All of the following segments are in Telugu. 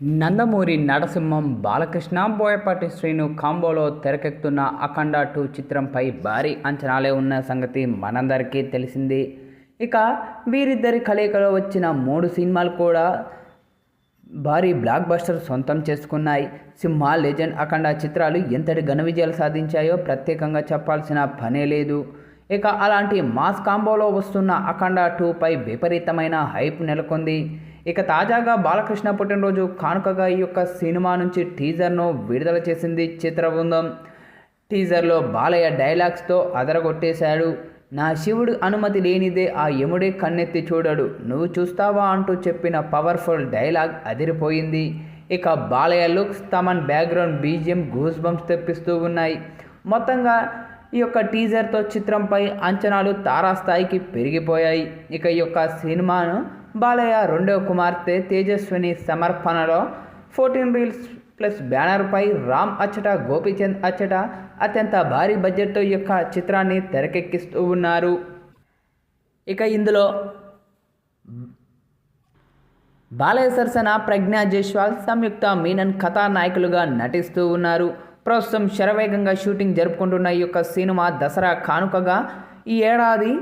నందమూరి నరసింహం బాలకృష్ణ బోయపాటి శ్రీను కాంబోలో తెరకెక్కుతున్న అఖండ టూ చిత్రంపై భారీ అంచనాలే ఉన్న సంగతి మనందరికీ తెలిసింది. ఇక వీరిద్దరి కలయికలో వచ్చిన మూడు సినిమాలు కూడా భారీ బ్లాక్ బస్టర్ సొంతం చేసుకున్నాయి. సింహ లెజెండ్ అఖండ చిత్రాలు ఎంతటి ఘన విజయాలు సాధించాయో ప్రత్యేకంగా చెప్పాల్సిన పనే లేదు. ఇక అలాంటి మాస్ కాంబోలో వస్తున్న అఖండ టూపై విపరీతమైన హైప్ నెలకొంది. ఇక తాజాగా బాలకృష్ణ పుట్టినరోజు కానుకగా ఈ యొక్క సినిమా నుంచి టీజర్ను విడుదల చేసింది చిత్రబృందం టీజర్లో బాలయ్య డైలాగ్స్తో అదరగొట్టేశాడు. నా శివుడు అనుమతి లేనిదే ఆ యముడే కన్నెత్తి చూడడు. నువ్వు చూస్తావా అంటూ చెప్పిన పవర్ఫుల్ డైలాగ్ అదిరిపోయింది. ఇక Balayya looks Thaman background BGM goose bumps తెప్పిస్తూ ఉన్నాయి. మొత్తంగా ఈ యొక్క టీజర్తో చిత్రంపై అంచనాలు తారాస్థాయికి పెరిగిపోయాయి. ఇక ఈ యొక్క సినిమాను బాలయ్య రెండవ కుమార్తె తేజస్విని సమర్పణలో ఫోర్టీన్ రీల్స్ ప్లస్ బ్యానర్పై రామ్ అచ్చట గోపీచంద్ అచ్చట అత్యంత భారీ బడ్జెట్తో ఈ యొక్క చిత్రాన్ని తెరకెక్కిస్తూ ఉన్నారు. ఇక ఇందులో బాలయ్య సరసన ప్రజ్ఞా జైస్వాల్ సంయుక్త మీనన్ కథానాయకులుగా నటిస్తూ ఉన్నారు. ప్రస్తుతం శరవేగంగా షూటింగ్ జరుపుకుంటున్న ఈ యొక్క సినిమా దసరా కానుకగా ఈ ఏడాది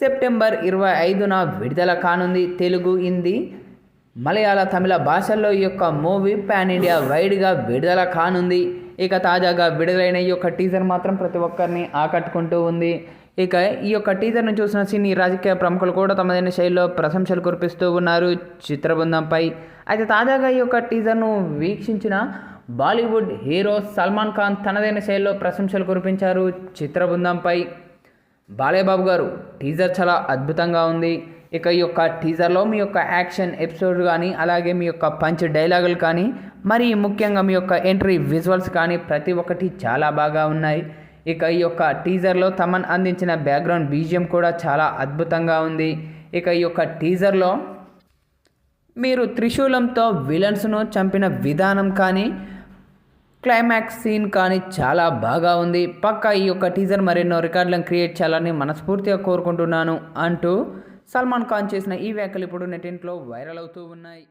సెప్టెంబర్ ఇరవై ఐదున విడుదల కానుంది. తెలుగు హిందీ మలయాళ తమిళ భాషల్లో ఈ యొక్క మూవీ పాన్ ఇండియా వైడ్గా విడుదల కానుంది. ఇక తాజాగా విడుదలైన ఈ యొక్క టీజర్ మాత్రం ప్రతి ఒక్కరిని ఆకట్టుకుంటూ ఉంది. ఇక ఈ యొక్క టీజర్ను చూసిన సినీ రాజకీయ ప్రముఖులు కూడా తమదైన శైలిలో ప్రశంసలు కురిపిస్తూ ఉన్నారు. చిత్రబృందంపై అయితే తాజాగా ఈ యొక్క టీజర్ను వీక్షించిన బాలీవుడ్ హీరో సల్మాన్ ఖాన్ తనదైన శైలిలో ప్రశంసలు కురిపించారు చిత్రబృందంపై. బాలయ్యబాబు గారు టీజర్ చాలా అద్భుతంగా ఉంది. ఇక ఈ యొక్క టీజర్లో మీ యొక్క యాక్షన్ ఎపిసోడ్ కానీ అలాగే మీ యొక్క పంచ్ డైలాగులు కానీ మరి ముఖ్యంగా మీ యొక్క ఎంట్రీ విజువల్స్ కానీ ప్రతి ఒక్కటి చాలా బాగా ఉన్నాయి. ఇక ఈ యొక్క టీజర్లో తమన్ అందించిన బ్యాక్గ్రౌండ్ బీజియం కూడా చాలా అద్భుతంగా ఉంది. ఇక ఈ యొక్క టీజర్లో మీరు త్రిశూలంతో విలన్స్ను చంపిన విధానం కానీ క్లైమాక్స్ సీన్ కానీ చాలా బాగా ఉంది. పక్క ఈ యొక్క టీజర్ మరెన్నో రికార్డులను క్రియేట్ చేయాలని మనస్ఫూర్తిగా కోరుకుంటున్నాను అంటూ సల్మాన్ ఖాన్ చేసిన ఈ వ్యాఖ్యలు ఇప్పుడు నెటింట్లో వైరల్ అవుతూ ఉన్నాయి.